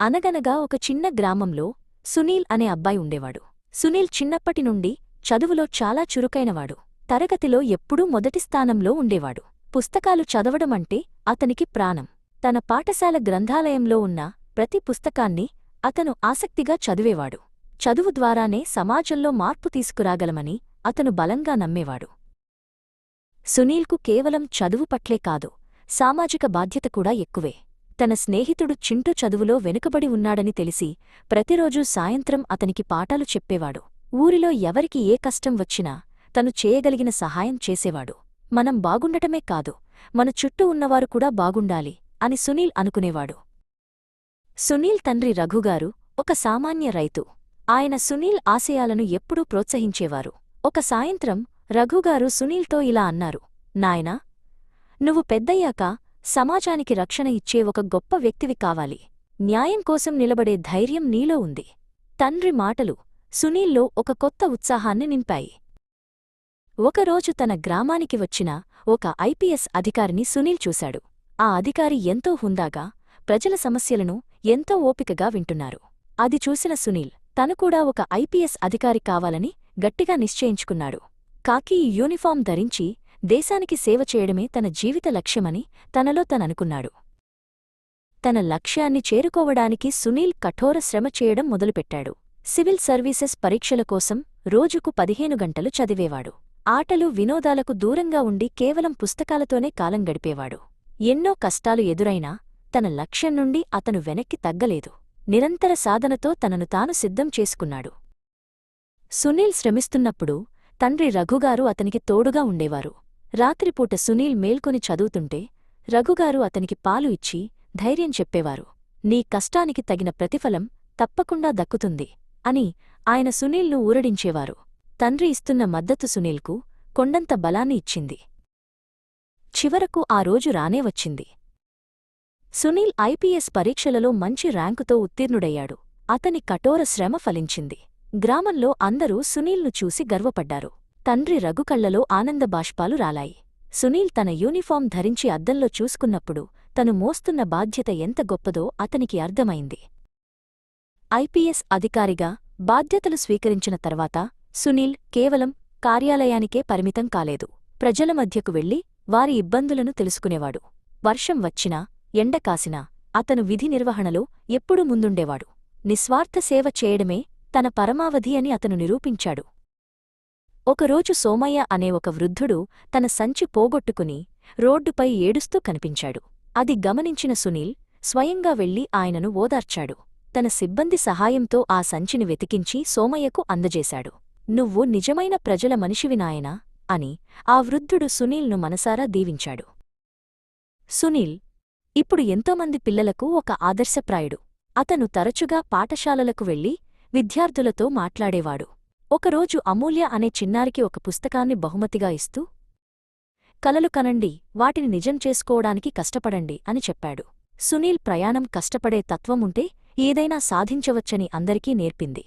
అనగనగా ఒక చిన్న గ్రామంలో సునీల్ అనే అబ్బాయి ఉండేవాడు. సునీల్ చిన్నప్పటి నుండి చదువులో చాలా చురుకైనవాడు. తరగతిలో ఎప్పుడూ మొదటి స్థానంలో ఉండేవాడు. పుస్తకాలు చదవడమంటే అతనికి ప్రాణం. తన పాఠశాల గ్రంథాలయంలో ఉన్న ప్రతి పుస్తకాన్ని అతను ఆసక్తిగా చదివేవాడు. చదువు ద్వారానే సమాజంలో మార్పు తీసుకురాగలమని అతను బలంగా నమ్మేవాడు. సునీల్కు కేవలం చదువు పట్లే కాదు సామాజిక బాధ్యత కూడా ఎక్కువే. తన స్నేహితుడు చింటూ చదువులో వెనుకబడి ఉన్నాడని తెలిసి ప్రతిరోజూ సాయంత్రం అతనికి పాఠాలు చెప్పేవాడు. ఊరిలో ఎవరికి ఏ కష్టం వచ్చినా తను చేయగలిగిన సహాయం చేసేవాడు. మనం బాగుండటమే కాదు మన చుట్టూ ఉన్నవారు కూడా బాగుండాలి అని సునీల్ అనుకునేవాడు. సునీల్ తండ్రి రఘుగారు ఒక సామాన్య రైతు. ఆయన సునీల్ ఆశయాలను ఎప్పుడూ ప్రోత్సహించేవారు. ఒక సాయంత్రం రఘుగారు సునీల్తో ఇలా అన్నారు నాయనా నువ్వు పెద్దయ్యాక సమాజానికి రక్షణ ఇచ్చే ఒక గొప్ప వ్యక్తివి కావాలి. న్యాయం కోసం నిలబడే ధైర్యం నీలో ఉంది. తండ్రి మాటలు సునీల్లో ఒక కొత్త ఉత్సాహాన్ని నింపాయి. ఒకరోజు తన గ్రామానికి వచ్చిన ఒక ఐపీఎస్ అధికారిని సునీల్ చూశాడు. ఆ అధికారి ఎంతో హుందాగా ప్రజల సమస్యలను ఎంతో ఓపికగా వింటున్నారు. అది చూసిన సునీల్ తనుకూడా ఒక ఐపీఎస్ అధికారి కావాలని గట్టిగా నిశ్చయించుకున్నాడు. కాకీ యూనిఫాం ధరించి దేశానికి సేవ చేయడమే తన జీవిత లక్ష్యమని తనలో తననుకున్నాడు. తన లక్ష్యాన్ని చేరుకోవడానికి సునీల్ కఠోర శ్రమ చేయడం మొదలుపెట్టాడు. సివిల్ సర్వీసెస్ పరీక్షల కోసం రోజుకు పదిహేను గంటలు చదివేవాడు. ఆటలు వినోదాలకు దూరంగా ఉండి కేవలం పుస్తకాలతోనే కాలం గడిపేవాడు. ఎన్నో కష్టాలు ఎదురైనా తన లక్ష్యం నుండి అతను వెనక్కి తగ్గలేదు. నిరంతర సాధనతో తనను తాను సిద్ధం చేసుకున్నాడు. సునీల్ శ్రమిస్తున్నప్పుడు తండ్రి రఘుగారు అతనికి తోడుగా ఉండేవారు. రాత్రిపూట సునీల్ మేల్కొని చదువుతుంటే రఘుగారు అతనికి పాలు ఇచ్చి ధైర్యం చెప్పేవారు. నీ కష్టానికి తగిన ప్రతిఫలం తప్పకుండా దక్కుతుంది అని ఆయన సునీల్ను ఊరడించేవారు. తండ్రి ఇస్తున్న మద్దతు సునీల్కు కొండంత బలాన్ని ఇచ్చింది. చివరకు ఆ రోజు రానే వచ్చింది. సునీల్ ఐపీఎస్ పరీక్షలలో మంచి ర్యాంకుతో ఉత్తీర్ణుడయ్యాడు. అతని కఠోర శ్రమ ఫలించింది. గ్రామంలో అందరూ సునీల్ను చూసి గర్వపడ్డారు. తండ్రి రఘుకళ్ళలో ఆనందబాష్పాలు రాలాయి. సునీల్ తన యూనిఫాం ధరించి అద్దంలో చూసుకున్నప్పుడు తను మోస్తున్న బాధ్యత ఎంత గొప్పదో అతనికి అర్థమైంది. ఐపీఎస్ అధికారిగా బాధ్యతలు స్వీకరించిన తర్వాత సునీల్ కేవలం కార్యాలయానికే పరిమితం కాలేదు. ప్రజల మధ్యకు వెళ్ళి వారి ఇబ్బందులను తెలుసుకునేవాడు. వర్షం వచ్చినా ఎండ కాసినా అతను విధి నిర్వహణలో ఎప్పుడూ ముందుండేవాడు. నిస్వార్థ సేవ చేయడమే తన పరమావధి అని అతను నిరూపించాడు. ఒకరోజు సోమయ్య అనే ఒక వృద్ధుడు తన సంచి పోగొట్టుకుని రోడ్డుపై ఏడుస్తూ కనిపించాడు. అది గమనించిన సునీల్ స్వయంగా వెళ్ళి ఆయనను ఓదార్చాడు. తన సిబ్బంది సహాయంతో ఆ సంచిని వెతికించి సోమయ్యకు అందజేశాడు. నువ్వు నిజమైన ప్రజల మనిషివి నాయనా అని ఆ వృద్ధుడు సునీల్ను మనసారా దీవించాడు. సునీల్ ఇప్పుడు ఎంతోమంది పిల్లలకు ఒక ఆదర్శప్రాయుడు. అతను తరచుగా పాఠశాలలకు వెళ్ళి విద్యార్థులతో మాట్లాడేవాడు. ఒకరోజు అమూల్య అనే చిన్నారికి ఒక పుస్తకాన్ని బహుమతిగా ఇస్తూ కలలు కనండి వాటిని నిజం చేసుకోవడానికి కష్టపడండి అని చెప్పాడు. సునీల్ ప్రయాణం కష్టపడే తత్వముంటే ఏదైనా సాధించవచ్చని అందరికీ నేర్పింది.